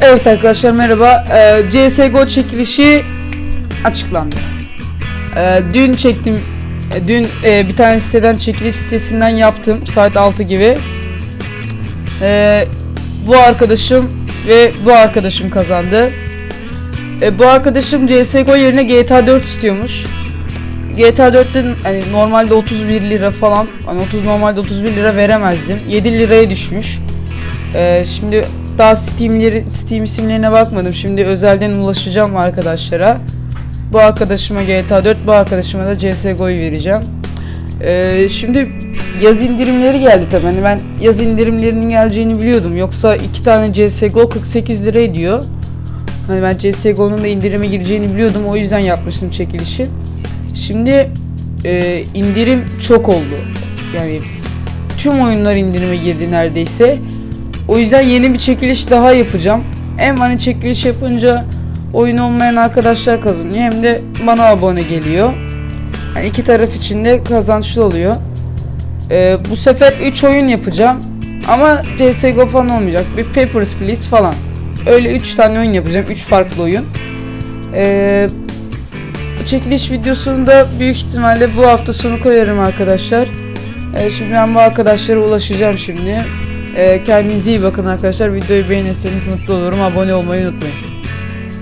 Evet arkadaşlar merhaba. Ee, CSGO çekilişi açıklandı. Ee, dün çektim. e, Dün e, bir tane siteden çekiliş sitesinden yaptım. Saat 6 gibi. Ee, bu arkadaşım ve bu arkadaşım kazandı. Ee, bu arkadaşım CSGO yerine GTA 4 istiyormuş. GTA 4'te hani normalde 31 lira falan hani 30 normalde 31 lira veremezdim. 7 liraya düşmüş. Ee, şimdi daha Steam'leri, Steam isimlerine bakmadım. Şimdi özelden ulaşacağım arkadaşlara. Bu arkadaşıma GTA 4, bu arkadaşıma da CSGO'yu vereceğim. Ee, şimdi yaz indirimleri geldi tabii. Hani ben yaz indirimlerinin geleceğini biliyordum. Yoksa iki tane CSGO 48 lira ediyor. Hani ben CSGO'nun da indirime gireceğini biliyordum. O yüzden yapmıştım çekilişi. Şimdi e, indirim çok oldu. Yani tüm oyunlar indirime girdi neredeyse. O yüzden yeni bir çekiliş daha yapacağım. Hem hani çekiliş yapınca oyun olmayan arkadaşlar kazanıyor hem de bana abone geliyor. Yani iki taraf için de kazançlı oluyor. Ee, bu sefer 3 oyun yapacağım. Ama CSGO falan olmayacak. Bir Papers, Please falan. Öyle 3 tane oyun yapacağım. 3 farklı oyun. Ee, çekiliş videosunu da büyük ihtimalle bu hafta sonu koyarım arkadaşlar. Ee, şimdi ben bu arkadaşlara ulaşacağım şimdi. Ee, kendinize iyi bakın arkadaşlar. Videoyu beğenirseniz mutlu olurum. Abone olmayı unutmayın.